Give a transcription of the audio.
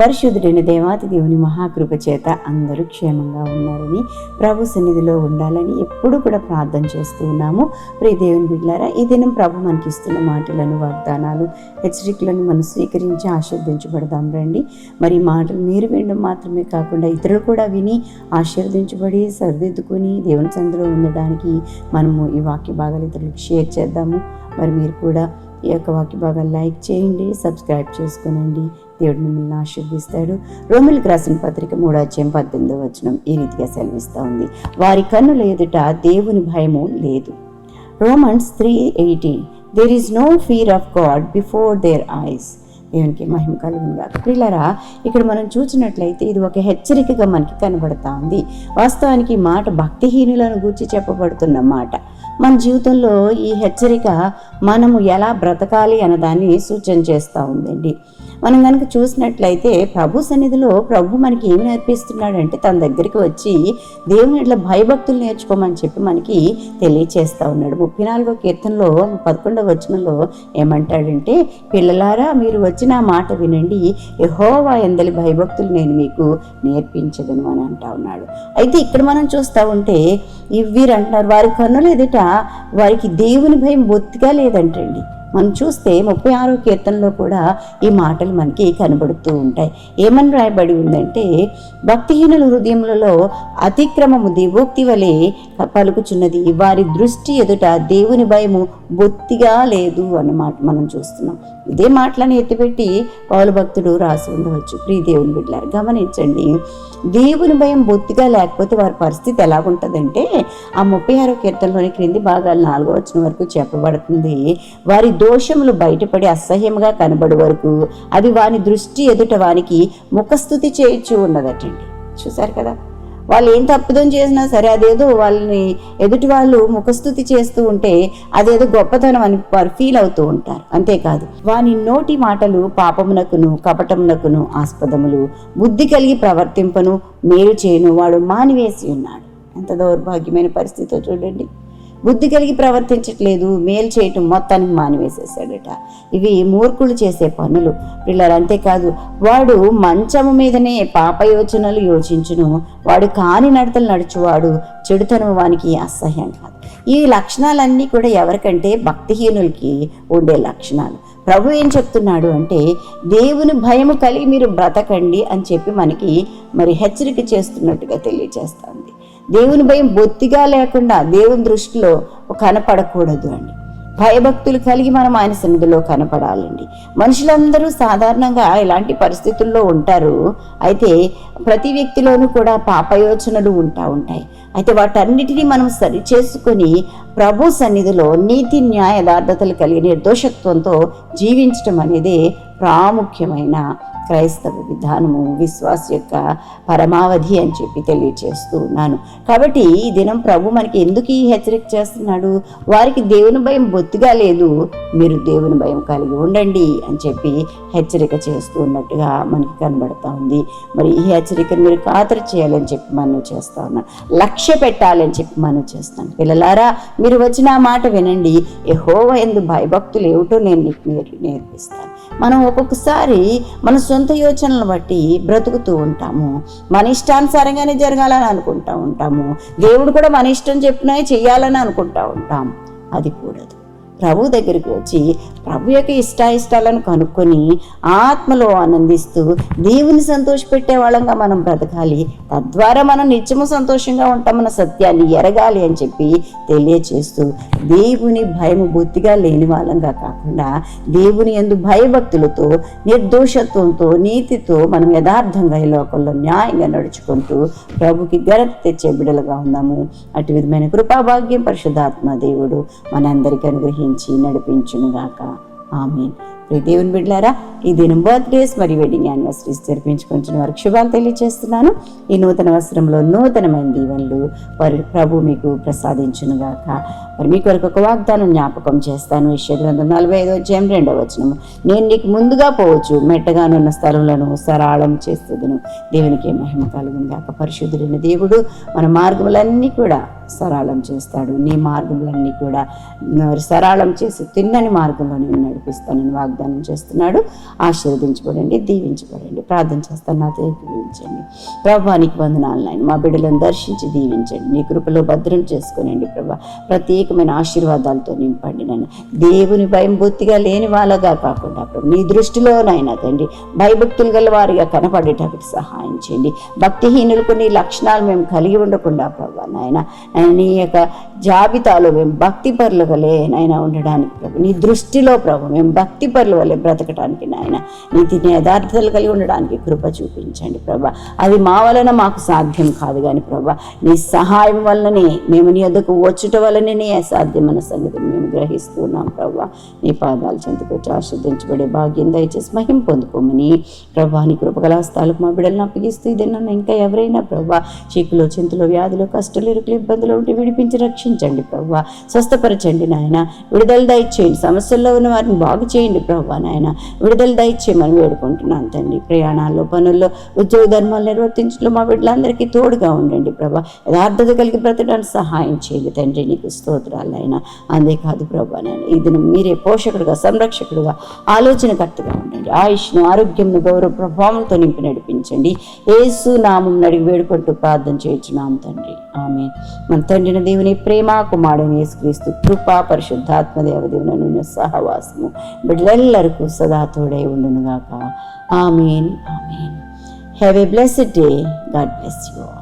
పరిశుద్ధుడైన దేవాతి దేవుని మహాకృప చేత అందరూ క్షేమంగా ఉన్నారని ప్రభు సన్నిధిలో ఉండాలని ఎప్పుడు కూడా ప్రార్థన చేస్తూ ఉన్నాము. ప్రియ దేవుని బిడ్డారా ఈ దినం ప్రభు మనకి ఇస్తున్న మాటలను వాగ్దానాలు హెచ్చరికలను మనం స్వీకరించి ఆశీర్దించబడదాం రండి. మరి మాటలు మీరు వినడం మాత్రమే కాకుండా ఇతరులు కూడా విని ఆశీర్వదించబడి సరిదిద్దుకొని దేవుని సందులో ఉండడానికి మనము ఈ వాక్య భాగాలు ఇతరులకు షేర్ చేద్దాము. మరి మీరు కూడా ఈ యొక్క వాక్య భాగాలు లైక్ చేయండి సబ్స్క్రైబ్ చేసుకోనండి. దేవుడు మిమ్మల్ని ఆశీర్దిస్తాడు రోమిల్కి రాసిన పత్రిక మూడో అధ్యాయం పద్దెనిమిదో వచనం ఈ రీతిగా సెలవిస్తూ ఉంది. వారి కన్నుల ఎదుట దేవుని భయము లేదు. Romans three eighteen. There is no fear of God before their eyes దేవునికి మహిమ కలుగునుగా ప్రియులరా ఇక్కడ మనం చూసినట్లయితే ఇది ఒక హెచ్చరికగా మనకి కనబడతా ఉంది. వాస్తవానికి మాట భక్తిహీనులను గూర్చి చెప్పబడుతున్న మాట. మన జీవితంలో ఈ హెచ్చరిక మనము ఎలా బ్రతకాలి అన్నదాన్ని సూచన చేస్తూ ఉందండి. మనం కనుక చూసినట్లయితే ప్రభు సన్నిధిలో ప్రభు మనకి ఏమి నేర్పిస్తున్నాడంటే తన దగ్గరికి వచ్చి దేవుని ఇట్లా భయభక్తులు నేర్చుకోమని చెప్పి మనకి తెలియచేస్తూ ఉన్నాడు. ముప్పై నాలుగో కీర్తనలో పదకొండవ వచనంలో ఏమంటాడంటే పిల్లలారా మీరు వచ్చిన మాట వినండి. యహోవా ఎందలి భయభక్తులు నేను మీకు నేర్పించదను అని అంటా ఉన్నాడు. అయితే ఇక్కడ మనం చూస్తూ ఉంటే ఈ వీరు అంటున్నారు వారి కన్నులు ఎదుట వారికి దేవుని భయం బొత్తిగా లేదంటండి. మనం చూస్తే ముప్పై ఆరో కీర్తనలో కూడా ఈ మాటలు మనకి కనబడుతూ ఉంటాయి. ఏమని రాయబడి ఉందంటే భక్తిహీనుల హృదయములలో అతిక్రమము దివోక్తి వలె పలుకుచున్నది. వారి దృష్టి ఎదుట దేవుని భయము బొత్తిగా లేదు అన్నమాట మనం చూస్తున్నాం. ఇదే మాటలను ఎత్తిపెట్టి పౌలు భక్తుడు రాసి ఉండవచ్చు. ప్రీ దేవుని బిడ్డలారు గమనించండి. దేవుని భయం బొత్తిగా లేకపోతే వారి పరిస్థితి ఎలా ఉంటుందంటే ఆ ముప్పై ఆరో కీర్తనలోని క్రింది భాగాలు నాలుగో వచ్చిన వరకు చెప్పబడుతుంది. వారి దోషములు బయటపడి అసహ్యముగా కనబడే వరకు అది వాని దృష్టి ఎదుట వానికి ముఖస్థుతి చేయొచ్చు ఉన్నదటండి. చూశారు కదా? వాళ్ళు ఏం తప్పుదం చేసినా సరే అదేదో వాళ్ళని ఎదుటి వాళ్ళు ముఖస్థుతి చేస్తూ ఉంటే అదేదో గొప్పతనం అని వారు ఫీల్ అవుతూ ఉంటారు. అంతేకాదు వాని నోటి మాటలు పాపమునకును కపటమునకును ఆస్పదములు బుద్ధి కలిగి ప్రవర్తింపను మేలు చేయను వాడు మానివేసి ఉన్నాడు. ఎంత దౌర్భాగ్యమైన పరిస్థితితో చూడండి. బుద్ధి కలిగి ప్రవర్తించట్లేదు మేలు చేయటం మొత్తానికి మానివేసేసాడట ఇవి మూర్ఖులు చేసే పనులు. పిల్లలు అంతేకాదు వాడు మంచము మీదనే పాప యోచనలు యోచించును. వాడు కాని నడతలు నడుచువాడు చెడుతనం వానికి అసహ్యం కాదు. ఈ లక్షణాలన్నీ కూడా ఎవరికంటే భక్తిహీనులకి ఉండే లక్షణాలు. ప్రభు ఏం చెప్తున్నాడు అంటే దేవుని భయము కలిగి మీరు బ్రతకండి అని చెప్పి మనకి మరి హెచ్చరిక చేస్తున్నట్టుగా తెలియజేస్తుంది. దేవుని భయం బొత్తిగా లేకుండా దేవుని దృష్టిలో కనపడకూడదు అండి. భయభక్తులు కలిగి మనం ఆయన సన్నిధిలో కనపడాలండి. మనుషులందరూ సాధారణంగా ఇలాంటి పరిస్థితుల్లో ఉంటారు. అయితే ప్రతి వ్యక్తిలోనూ కూడా పాపయోచనలు ఉంటా ఉంటాయి. అయితే వాటన్నిటినీ మనం సరి చేసుకొని ప్రభు సన్నిధిలో నీతి న్యాయ యథార్థతలు కలిగి నిర్దోషత్వంతో జీవించడం అనేది ప్రాముఖ్యమైన క్రైస్తవ విధానము విశ్వాస యొక్క పరమావధి అని చెప్పి తెలియచేస్తూ ఉన్నాను. కాబట్టి ఈ దినం ప్రభు మనకి ఎందుకు ఈ హెచ్చరిక చేస్తున్నాడు? వారికి దేవుని భయం బొత్తిగా లేదు మీరు దేవుని భయం కలిగి ఉండండి అని చెప్పి హెచ్చరిక చేస్తూ ఉన్నట్టుగా మనకి కనబడతా ఉంది. మరి ఈ హెచ్చరికను మీరు ఖాతరు చేయాలని చెప్పి మనం చేస్తా ఉన్నాను లక్ష్య పెట్టాలని చెప్పి మనం చేస్తాను. పిల్లలారా మీరు వచ్చిన ఆ మాట వినండి. ఎహోవ ఎందు భయభక్తులు ఏమిటో నేను నేర్పిస్తాను. మనం ఒక్కొక్కసారి మన సొంత యోచనలను బట్టి బ్రతుకుతూ ఉంటాము. మన ఇష్టానుసారంగానే జరగాలని అనుకుంటూ ఉంటాము. దేవుడు కూడా మన ఇష్టం చెప్పినా చేయాలని అనుకుంటూ ఉంటాం. అది కూడదు. ప్రభు దగ్గరికి వచ్చి ప్రభు యొక్క ఇష్టాయిష్టాలను కనుక్కొని ఆత్మలో ఆనందిస్తూ దేవుని సంతోషపెట్టే వాళ్ళంగా మనం బ్రతకాలి. తద్వారా మనం నిత్యము సంతోషంగా ఉంటామన్న సత్యాన్ని ఎరగాలి అని చెప్పి తెలియచేస్తూ దేవుని భయము బొత్తిగా లేని వాళ్ళంగా కాకుండా దేవుని ఎందు భయభక్తులతో నిర్దోషత్వంతో నీతితో మనం యథార్థంగా ఈ లోకంలో న్యాయంగా నడుచుకుంటూ ప్రభుకి ఘనత తెచ్చే బిడలుగా ఉన్నాము. అటు విధమైన కృపాభాగ్యం పరిశుద్ధాత్మ దేవుడు మనందరికీ అనుగ్రహించి నడిపించునుగాక. ఆమెన్. ప్రియ దేవుని బిడ్డారా ఈ దినం బర్త్డేస్ మరియు వెడ్డింగ్ యానివర్సరీస్ జరిపించుకుంటున్న వారికి శుభాలు తెలియజేస్తున్నాను ఈ నూతన వస్త్రంలో నూతనమైన దీవెనలు వారి ప్రభు మీకు ప్రసాదించునుగాక. మరి మీ కొరకు ఒక వాగ్దానం జ్ఞాపకం చేస్తాను. విషయంలో నలభై ఐదో జయం రెండవ వచనము. నేను నీకు ముందుగా పోవచ్చు మెట్టగానున్న స్థలంలో సరాళం చేస్తుందను దేవునికి మహిమ కలుగును గాక పరిశుద్ధుడైన దేవుడు మన మార్గములన్నీ కూడా సరళం చేస్తాడు. నీ మార్గములన్నీ కూడా సరళం చేసి తిన్నని మార్గంలో నేను నడిపిస్తానని వాగ్దానం చేస్తున్నాడు. ఆశీర్వదించబడండి దీవించబడండి. ప్రార్థన చేస్తాను నాతో దీవించండి. ప్రభానికి వందనాలు నాయన. మా బిడ్డలను దర్శించి దీవించండి. నీ కృపలో భద్రం చేసుకునండి ప్రభా. ప్రత్యేకమైన ఆశీర్వాదాలతో నింపండి నన్ను దేవుని భయం బొత్తిగా లేని వాళ్ళగా కాకుండా ప్రభు నీ దృష్టిలోనైనా తండ్రి భయభక్తులు గల వారిగా కనపడేటప్పుడు సహాయం చేయండి. భక్తిహీనులకు నీ లక్షణాలు మేము కలిగి ఉండకుండా ప్రభా నాయన. నీ యొక్క జాబితాలో మేము భక్తి పరులు వలె నాయన ఉండడానికి ప్రభు. నీ దృష్టిలో ప్రభు మేము భక్తి పరుల వలె బ్రతకడానికి నాయన. నీతిని యథార్థతలు కలిగి ఉండడానికి కృప చూపించండి ప్రభా. అది మా వలన మాకు సాధ్యం కాదు కానీ ప్రభా. నీ సహాయం వల్లనే మేము నీ వద్దకు వచ్చుట వలననే అన్న సంగతిని మేము గ్రహిస్తున్నాం ప్రభా. నీ పాదాలు చెందుకొచ్చి ఆశ్రదించబడే భాగ్యం దయచేసి మహిం పొందుకోమని ప్రభా. నీ కృపగల హస్తాలకు మా బిడ్డలను అప్పగిస్తూ ఇది నన్ను ఇంకా ఎవరైనా ప్రభా. చీకులో చింతలో వ్యాధులు కష్టాలు ఇరుకులు ఇబ్బందులు ఉంటే విడిపించి రక్షించండి ప్రభా స్వస్థపరచండి నాయన. విడుదల దయచేయండి. సమస్యల్లో ఉన్న వారిని బాగు చేయండి ప్రభా నాయన. విడుదల దయచేయమని వేడుకుంటున్నాను తండ్రి. ప్రయాణాల్లో పనుల్లో ఉద్యోగ ధర్మాలు నిర్వర్తించడంలో మా బిడ్డలందరికీ తోడుగా ఉండండి ప్రభా యథార్థత కలిగి బ్రతకడానికి సహాయం చేయండి తండ్రి. నీకు స్తోత్రాలు అయినా అంతేకాదు ప్రభా నాయన ఇది మీరే పోషకుడుగా సంరక్షకుడుగా ఆలోచనకర్తగా ఉండండి. ఆయుష్ను ఆరోగ్యంను గౌరవ ప్రభావంతో నింపి నడిపించండి. ఏసు నామం నడిగి వేడుకుంటూ ప్రార్థన చేయించున్నాం తండ్రి. ఆమె మన తండ్రిన దేవుని ప్రేమ కుమారుని యేసుక్రీస్తు కృప పరిశుద్ధాత్మ దేవదేవుని సహవాసము బిడ్డలెల్లరికూ సదా తోడై ఉండునుగాక. Amen amen. Have a blessed day God bless you